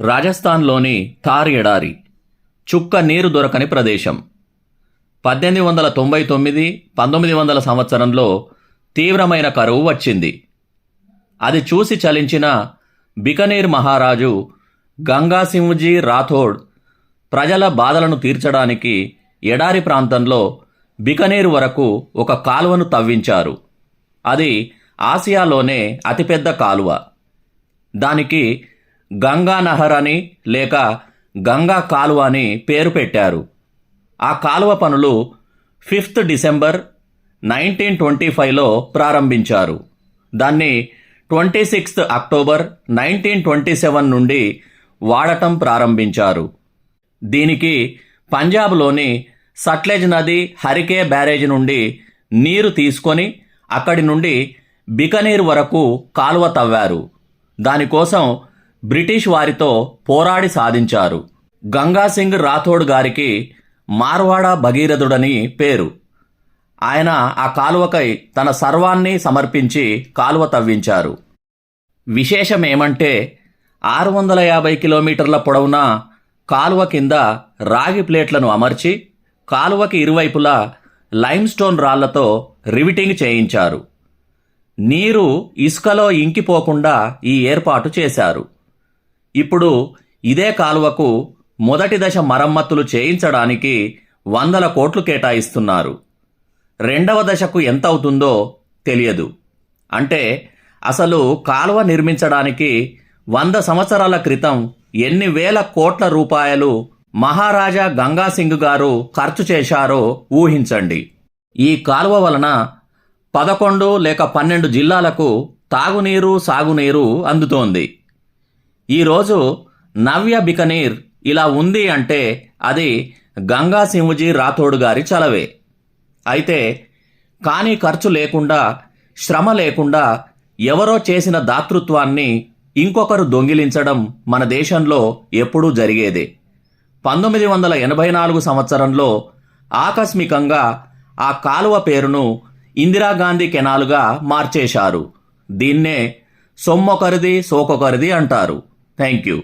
రాజస్థాన్లోని థార్ ఎడారి చుక్క నీరు దొరకని ప్రదేశం. పద్దెనిమిది వందల తొంభై తొమ్మిది పంతొమ్మిది వందల సంవత్సరంలో తీవ్రమైన కరువు వచ్చింది. అది చూసి చలించిన బికనీర్ మహారాజు గంగాసింహజీ రాథోడ్ ప్రజల బాధలను తీర్చడానికి ఎడారి ప్రాంతంలో బికనీర్ వరకు ఒక కాలువను తవ్వించారు. అది ఆసియాలోనే అతిపెద్ద కాలువ. దానికి గంగా నహర్ అని లేక గంగా కాలువ అని పేరు పెట్టారు. ఆ కాలువ పనులు ఫిఫ్త్ డిసెంబర్ నైన్టీన్ ట్వంటీ ఫైవ్లో ప్రారంభించారు. దాన్ని twenty sixth October nineteen twenty seven నుండి వాడటం ప్రారంభించారు. దీనికి పంజాబ్లోని సట్లెజ్ నది హరికే బ్యారేజ్ నుండి నీరు తీసుకొని అక్కడి నుండి బికనీర్ వరకు కాలువ తవ్వారు. దానికోసం బ్రిటిష్ వారితో పోరాడి సాధించారు. గంగాసింగ్ రాథోడ్ గారికి మార్వాడ భగీరథుడని పేరు. ఆయన ఆ కాలువకై తన సర్వాన్ని సమర్పించి కాలువ తవ్వించారు. విశేషమేమంటే ఆరు వందల యాభై కిలోమీటర్ల పొడవున కాలువ కింద రాగి ప్లేట్లను అమర్చి కాలువకి ఇరువైపులా లైమ్స్టోన్ రాళ్ళతో రివిటింగ్ చేయించారు. నీరు ఇసుకలో ఇంకిపోకుండా ఈ ఏర్పాటు చేశారు. ఇప్పుడు ఇదే కాలువకు మొదటి దశ మరమ్మతులు చేయించడానికి వందల కోట్లు కేటాయిస్తున్నారు. రెండవ దశకు ఎంత అవుతుందో తెలియదు. అంటే అసలు కాలువ నిర్మించడానికి వంద సంవత్సరాల క్రితం ఎన్ని వేల కోట్ల రూపాయలు మహారాజా గంగాసింగ్ గారు ఖర్చు చేశారో ఊహించండి. ఈ కాలువ వలన పదకొండు లేక పన్నెండు జిల్లాలకు తాగునీరు సాగునీరు అందుతోంది. ఈరోజు నవ్య బికనీర్ ఇలా ఉంది అంటే అది గంగా సింహజీ రాథోడ్ గారి చలవే. అయితే కానీ ఖర్చు లేకుండా శ్రమ లేకుండా ఎవరో చేసిన దాతృత్వాన్ని ఇంకొకరు దొంగిలించడం మన దేశంలో ఎప్పుడూ జరిగేదే. పంతొమ్మిది వందల ఎనభై నాలుగు సంవత్సరంలో ఆకస్మికంగా ఆ కాలువ పేరును ఇందిరాగాంధీ కెనాలుగా మార్చేశారు. దీన్నే సొమ్మొకరిది సోకొకరిది అంటారు. Thank you